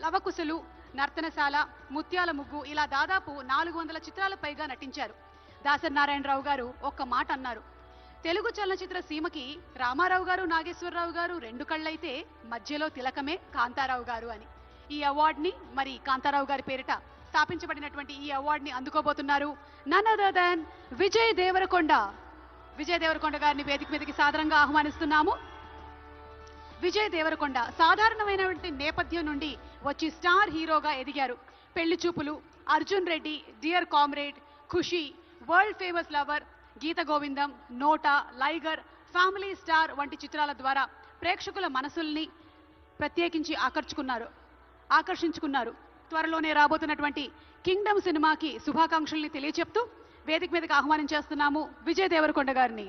లవకుశలు నర్తనశాల ముత్యాల ముగ్గు ఇలా దాదాపు నాలుగు వందల చిత్రాల పైగా నటించారు. దాసరి నారాయణరావు గారు ఒక్క మాట అన్నారు. తెలుగు చలనచిత్ర సీమకి రామారావు గారు నాగేశ్వరరావు గారు రెండు కళ్ళైతే మధ్యలో తిలకమే కాంతారావు గారు అని. ఈ అవార్డుని మరి కాంతారావు గారి పేరిట స్థాపించబడినటువంటి ఈ అవార్డుని అందుకోబోతున్నారు none other than Vijay Deverakonda. Vijay Deverakonda గారిని వేదిక మీదకి సాధారణంగా ఆహ్వానిస్తున్నాము. విజయ్ దేవరకొండ సాధారణమైనటువంటి నేపథ్యం నుండి వచ్చి స్టార్ హీరోగా ఎదిగారు. Pelli Choopulu Arjun Reddy dear comrade Kushi world famous lover Geetha Govindam NOTA Liger family star వంటి చిత్రాల ద్వారా ప్రేక్షకుల మనసుల్ని ప్రత్యేకించి ఆకర్షుకున్నారు ఆకర్షించుకున్నారు. త్వరలోనే రాబోతున్నటువంటి కింగ్డమ్ సినిమాకి శుభాకాంక్షల్ని తెలియచెప్తూ వేదిక మీదకి ఆహ్వానం చేస్తున్నాము విజయ్ దేవరకొండ గారిని.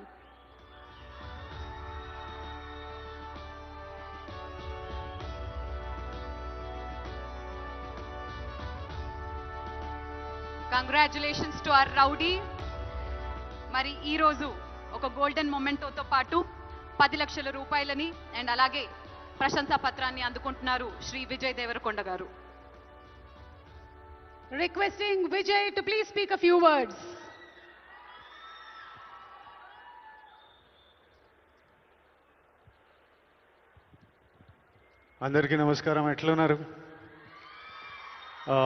కంగ్రాచులేషన్స్ టు ఆర్ రౌడీ మరి ఈరోజు ఒక గోల్డెన్ మొమెంటోతో పాటు పది లక్షల రూపాయలని అండ్ అలాగే ప్రశంసా పత్రాన్ని అందుకుంటున్నారు శ్రీ విజయ్ దేవరకొండ గారు. Requesting Vijay to please speak a few words అందరికీ నమస్కారం. ఎట్లున్నారు? ఆ,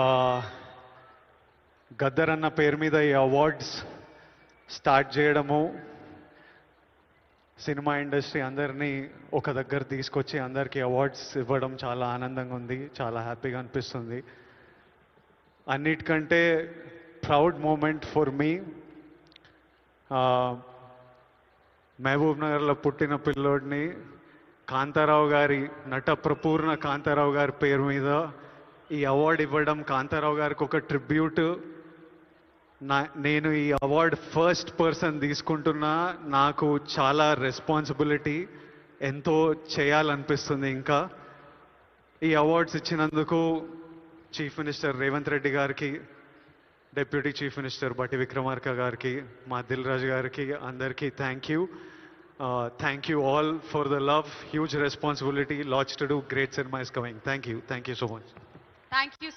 గద్దర్ అన్న పేరు మీద ఈ అవార్డ్స్ స్టార్ట్ చేయడము సినిమా ఇండస్ట్రీ అందరినీ ఒక దగ్గర తీసుకొచ్చి అందరికీ అవార్డ్స్ ఇవ్వడం చాలా ఆనందంగా ఉంది చాలా హ్యాపీగా అనిపిస్తుంది. అన్నిటికంటే ప్రౌడ్ మూమెంట్ ఫర్ మీ. మహబూబ్ నగర్లో పుట్టిన పిల్లోడిని కాంతారావు గారి నట ప్రపూర్ణ కాంతారావు గారి పేరు మీద ఈ అవార్డు ఇవ్వడం కాంతారావు గారికి ఒక ట్రిబ్యూట్ నా నేను ఈ అవార్డ్ ఫస్ట్ పర్సన్ తీసుకుంటున్నా. నాకు చాలా రెస్పాన్సిబిలిటీ ఎంతో చేయాలనిపిస్తుంది ఇంకా. ఈ అవార్డ్స్ ఇచ్చినందుకు చీఫ్ మినిస్టర్ రేవంత్ రెడ్డి గారికి డిప్యూటీ చీఫ్ మినిస్టర్ బట్టి విక్రమార్క గారికి మా దిల్ రాజు గారికి అందరికీ thank you thank you all for the love huge responsibility lots to do great cinema is coming thank you thank you so much thank you